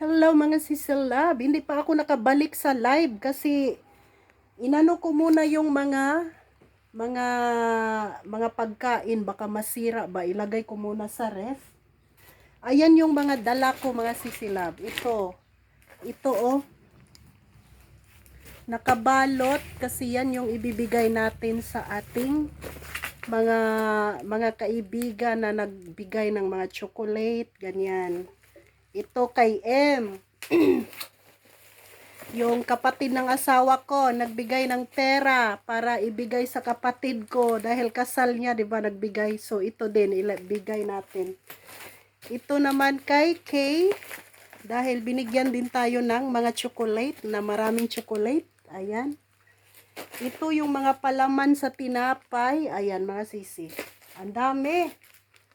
Hello mga sisilab. Hindi pa ako nakabalik sa live kasi inano ko muna yung mga mga mga pagkain baka masira ba ilagay ko muna sa ref. Ayan yung mga dala ko mga sisilab. Ito. Ito oh. Nakabalot kasi yan yung ibibigay natin sa ating mga mga kaibigan na nagbigay ng mga chocolate, ganyan. Ito kay M. yung kapatid ng asawa ko, nagbigay ng pera para ibigay sa kapatid ko dahil kasal niya, 'di ba, nagbigay. So ito din ibigay natin. Ito naman kay K dahil binigyan din tayo ng mga chocolate na maraming chocolate. Ayan. Ito yung mga palaman sa tinapay. Ayan, mga sisi. Ang dami.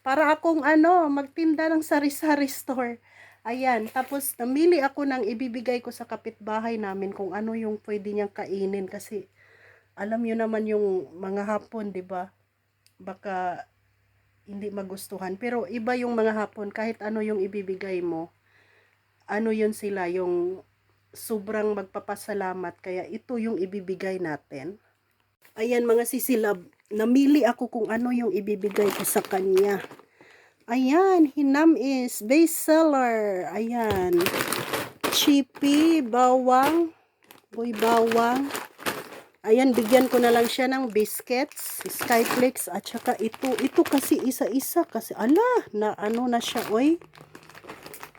Para akong ano, magtinda ng sari-sari store. Ayan, tapos namili ako ng ibibigay ko sa kapitbahay namin kung ano yung pwede niyang kainin kasi alam niyo naman yung mga hapon, 'di ba? Baka hindi magustuhan. Pero iba yung mga hapon kahit ano yung ibibigay mo. Ano yun sila, yung sobrang magpapasalamat. Kaya ito yung ibibigay natin. Ayan mga sisilab, namili ako kung ano yung ibibigay ko sa kanya. Ayan, hinam is base seller. Ayan. Chippy, bawang, boy bawang. Ayan, bigyan ko na lang siya ng biscuits, skyflakes, at saka ito. Ito kasi isa-isa kasi, ala, na ano na siya, oy.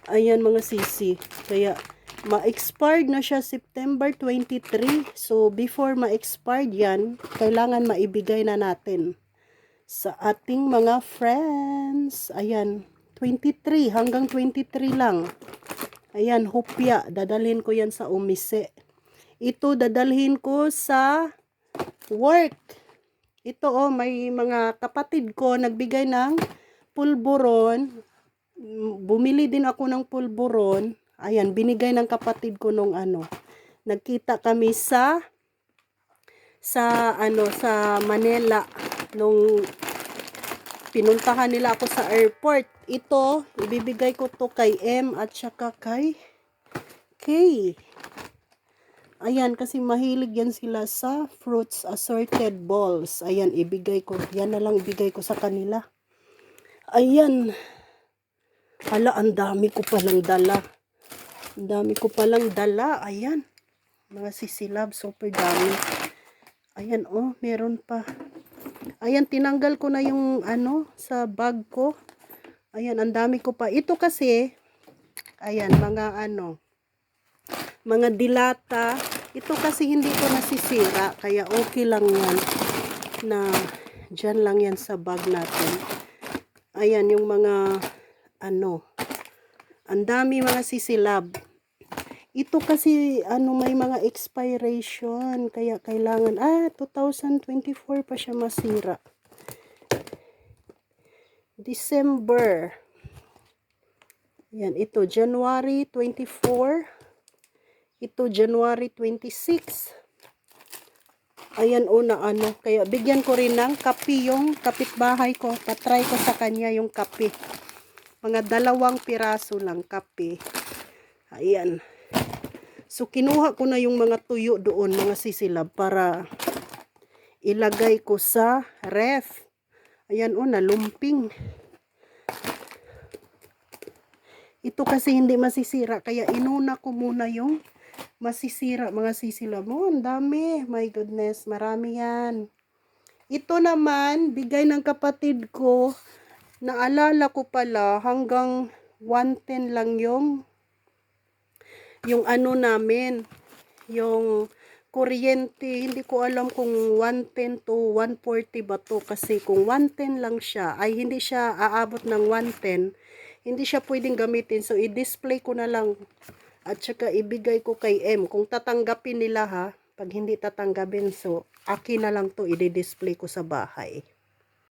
Ayan mga sisi. Kaya, ma-expired na siya September 23. So, before ma-expired yan, kailangan maibigay na natin sa ating mga friends. Ayan, 23 hanggang 23 lang. Ayan, hupya. Dadalhin ko yan sa umise. Ito dadalhin ko sa work. Ito oh, may mga kapatid ko nagbigay ng pulburon. Bumili din ako ng pulburon. Ayan, binigay ng kapatid ko nung ano. Nagkita kami sa sa ano sa Manila nung pinuntahan nila ako sa airport. Ito, ibibigay ko to kay M at saka kay K. Ayan, kasi mahilig yan sila sa fruits assorted balls. Ayan, ibigay ko. Yan na lang ibigay ko sa kanila. Ayan. Hala, ang dami ko palang dala. Ang dami ko palang dala. Ayan. Mga sisilab, super dami. Ayan, oh, meron pa. Ayan, tinanggal ko na yung ano sa bag ko. Ayan, ang dami ko pa. Ito kasi, ayan, mga ano, mga dilata. Ito kasi hindi ko nasisira, kaya okay lang yan na dyan lang yan sa bag natin. Ayan, yung mga ano, ang dami mga sisilab. Ito kasi ano may mga expiration kaya kailangan ah 2024 pa siya masira. December. Yan ito January 24. Ito January 26. Ayan una ano kaya bigyan ko rin ng kape yung kapitbahay ko. Patry ko sa kanya yung kape. Mga dalawang piraso lang kape. Ayan. So, kinuha ko na yung mga tuyo doon, mga sisilab, para ilagay ko sa ref. Ayan o, nalumping. Ito kasi hindi masisira, kaya inuna ko muna yung masisira, mga sisilab. Oh, ang dami. My goodness, marami yan. Ito naman, bigay ng kapatid ko, naalala ko pala, hanggang 110 lang yung yung ano namin, yung kuryente, hindi ko alam kung 110 to 140 ba to kasi kung 110 lang siya, ay hindi siya aabot ng 110, hindi siya pwedeng gamitin. So, i-display ko na lang at saka ibigay ko kay M. Kung tatanggapin nila ha, pag hindi tatanggapin, so, akin na lang to, i-display ko sa bahay.